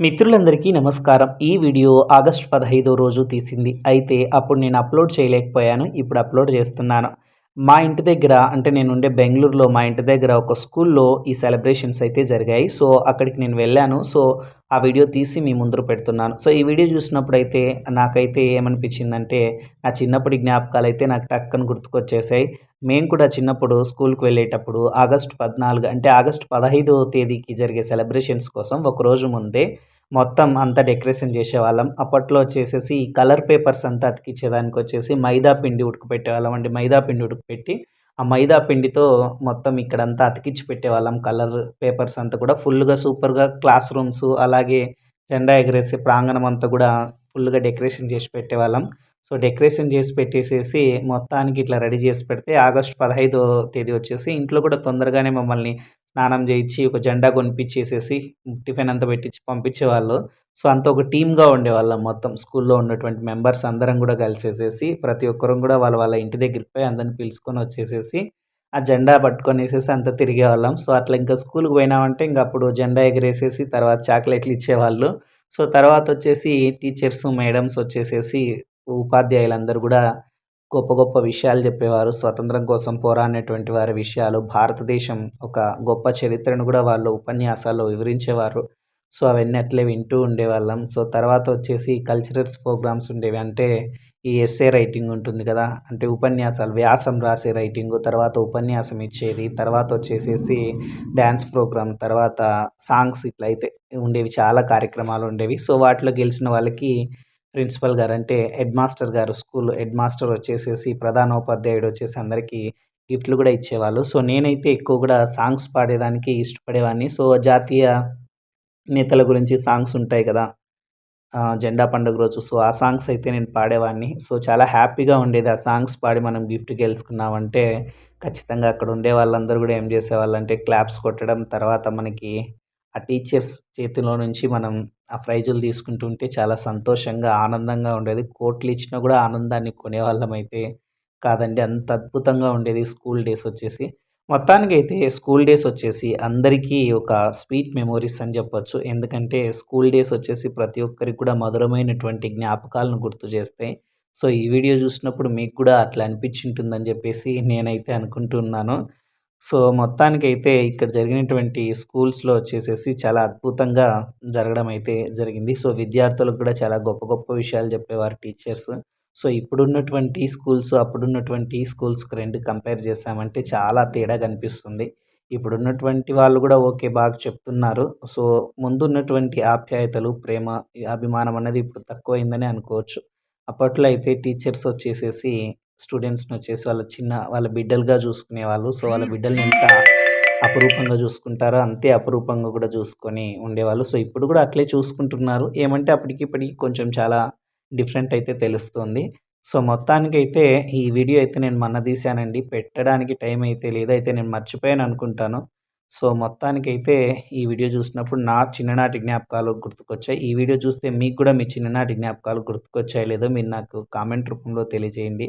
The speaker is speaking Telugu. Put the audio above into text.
మిత్రులందరికీ నమస్కారం. ఈ వీడియో ఆగస్ట్ పదహైదో రోజు తీసింది. అయితే అప్పుడు నేను అప్లోడ్ చేయలేకపోయాను. ఇప్పుడు అప్లోడ్ చేస్తున్నాను. మా ఇంటి దగ్గర అంటే నేను ఉండే బెంగళూరులో మా ఇంటి దగ్గర ఒక స్కూల్లో ఈ సెలబ్రేషన్స్ అయితే జరిగాయి. సో అక్కడికి నేను వెళ్ళాను. సో ఆ వీడియో తీసి మీ ముందర పెడుతున్నాను. సో ఈ వీడియో చూసినప్పుడు అయితే నాకైతే ఏమనిపించిందంటే నా చిన్నప్పటి జ్ఞాపకాలు అయితే నాకు టక్కన గుర్తుకొచ్చేసాయి. మేము కూడా చిన్నప్పుడు స్కూల్కి వెళ్ళేటప్పుడు ఆగస్టు పద్నాలుగు అంటే ఆగస్టు పదహైదో తేదీకి జరిగే సెలబ్రేషన్స్ కోసం ఒక రోజు ముందే మొత్తం అంతా డెకరేషన్ చేసేవాళ్ళం. అప్పట్లో వచ్చేసేసి కలర్ పేపర్స్ అంతా అతికించేదానికి వచ్చేసి మైదా పిండి ఉడకపెట్టేవాళ్ళం అండి. మైదా పిండి ఉడకపెట్టి ఆ మైదా పిండితో మొత్తం ఇక్కడంతా అతికించి పెట్టేవాళ్ళం. కలర్ పేపర్స్ అంతా కూడా ఫుల్గా సూపర్గా క్లాస్ రూమ్స్ అలాగే జెండా ఎగరేసే ప్రాంగణం అంతా కూడా ఫుల్గా డెకరేషన్ చేసి పెట్టేవాళ్ళం. సో డెకరేషన్ చేసి పెట్టేసేసి మొత్తానికి ఇట్లా రెడీ చేసి పెడితే ఆగస్ట్ పదహైదో తేదీ వచ్చేసి ఇంట్లో కూడా తొందరగానే మమ్మల్ని స్నానం చేయించి ఒక జెండా కొనిపించేసేసి టిఫిన్ అంతా పెట్టించి పంపించేవాళ్ళు. సో అంత ఒక టీమ్గా ఉండేవాళ్ళం మొత్తం. స్కూల్లో ఉన్నటువంటి మెంబర్స్ అందరం కూడా కలిసేసేసి ప్రతి ఒక్కరం కూడా వాళ్ళ వాళ్ళ ఇంటి దగ్గరికి పోయి అందరిని పిలుచుకొని వచ్చేసేసి ఆ జెండా పట్టుకొనేసేసి అంతా తిరిగేవాళ్ళం. సో అట్లా ఇంకా స్కూల్కి పోయినామంటే ఇంకా అప్పుడు జెండా ఎగిరేసేసి తర్వాత చాక్లెట్లు ఇచ్చేవాళ్ళు. సో తర్వాత వచ్చేసి టీచర్స్ మేడమ్స్ వచ్చేసేసి ఉపాధ్యాయులందరూ కూడా గొప్ప గొప్ప విషయాలు చెప్పేవారు. స్వతంత్రం కోసం పోరాడినటువంటి వారి విషయాలు భారతదేశం ఒక గొప్ప చరిత్రను కూడా వాళ్ళు ఉపన్యాసాల్లో వివరించేవారు. సో అవన్నీ అట్లే వింటూ ఉండేవాళ్ళం. సో తర్వాత వచ్చేసి కల్చరల్స్ ప్రోగ్రామ్స్ ఉండేవి. అంటే ఈ ఎస్ఏ రైటింగ్ ఉంటుంది కదా అంటే ఉపన్యాసాలు వ్యాసం రాసే రైటింగ్ తర్వాత ఉపన్యాసం ఇచ్చేది తర్వాత వచ్చేసేసి డ్యాన్స్ ప్రోగ్రామ్ తర్వాత సాంగ్స్ ఇట్లా అయితే ఉండేవి చాలా కార్యక్రమాలు ఉండేవి. సో వాటిలో గెలిచిన వాళ్ళకి ప్రిన్సిపల్ గారు అంటే హెడ్ మాస్టర్ గారు స్కూల్ హెడ్ మాస్టర్ వచ్చేసేసి ప్రధానోపాధ్యాయుడు వచ్చేసి అందరికీ గిఫ్ట్లు కూడా ఇచ్చేవాళ్ళు. సో నేనైతే ఎక్కువ కూడా సాంగ్స్ పాడేదానికి ఇష్టపడేవాడిని సో జాతీయ నేతల గురించి సాంగ్స్ ఉంటాయి కదా జెండా పండుగ రోజు. సో ఆ సాంగ్స్ అయితే నేను పాడేవాడిని సో చాలా హ్యాపీగా ఉండేది ఆ సాంగ్స్ పాడి మనం గిఫ్ట్ గెలుచుకున్నామంటే ఖచ్చితంగా అక్కడ ఉండే వాళ్ళందరూ కూడా ఏం చేసేవాళ్ళు అంటే క్లాప్స్ కొట్టడం తర్వాత మనకి ఆ టీచర్స్ చేతిలో నుంచి మనం ఆ ప్రైజులు తీసుకుంటుంటే చాలా సంతోషంగా ఆనందంగా ఉండేది. కోట్లు ఇచ్చినా కూడా ఆనందాన్ని కొనేవాళ్ళం అయితే కాదండి. అంత అద్భుతంగా ఉండేది స్కూల్ డేస్ వచ్చేసి. మొత్తానికి అయితే స్కూల్ డేస్ వచ్చేసి అందరికీ ఒక స్వీట్ మెమోరీస్ అని చెప్పొచ్చు. ఎందుకంటే స్కూల్ డేస్ వచ్చేసి ప్రతి ఒక్కరికి కూడా మధురమైనటువంటి జ్ఞాపకాలను గుర్తు చేస్తాయి. సో ఈ వీడియో చూసినప్పుడు మీకు కూడా అట్లా అనిపించి ఉంటుందని చెప్పేసి నేనైతే అనుకుంటున్నాను. సో మొత్తానికైతే ఇక్కడ జరిగినటువంటి స్కూల్స్లో వచ్చేసేసి చాలా అద్భుతంగా జరగడం అయితే జరిగింది. సో విద్యార్థులకు కూడా చాలా గొప్ప గొప్ప విషయాలు చెప్పేవారు టీచర్స్. సో ఇప్పుడున్నటువంటి స్కూల్స్ అప్పుడున్నటువంటి స్కూల్స్కి రెండు కంపేర్ చేసామంటే చాలా తేడా కనిపిస్తుంది. ఇప్పుడున్నటువంటి వాళ్ళు కూడా ఓకే బాగా చెప్తున్నారు. సో ముందున్నటువంటి ఆప్యాయతలు ప్రేమ అభిమానం అనేది ఇప్పుడు తక్కువైందని అనుకోవచ్చు. అప్పట్లో అయితే టీచర్స్ వచ్చేసేసి స్టూడెంట్స్ని వచ్చేసి వాళ్ళ చిన్న వాళ్ళ బిడ్డలుగా చూసుకునేవాళ్ళు సో వాళ్ళ బిడ్డల్ని ఎంత అపురూపంగా చూసుకుంటారో అంతే అపురూపంగా కూడా చూసుకొని ఉండేవాళ్ళు. సో ఇప్పుడు కూడా అట్లే చూసుకుంటున్నారు. ఏమంటే అప్పటికి ఇప్పటికి కొంచెం చాలా డిఫరెంట్ అయితే తెలుస్తుంది. సో మొత్తానికైతే ఈ వీడియో అయితే నేను మొన్న తీశానండి పెట్టడానికి టైం అయితే లేదైతే నేను మర్చిపోయాను అనుకుంటాను. సో మొత్తానికైతే ఈ వీడియో చూసినప్పుడు నా చిన్ననాటి జ్ఞాపకాలు గుర్తుకొచ్చాయి. ఈ వీడియో చూస్తే మీకు కూడా మీ చిన్ననాటి జ్ఞాపకాలు గుర్తుకొచ్చాయి లేదో మీరు నాకు కామెంట్ రూపంలో తెలియజేయండి.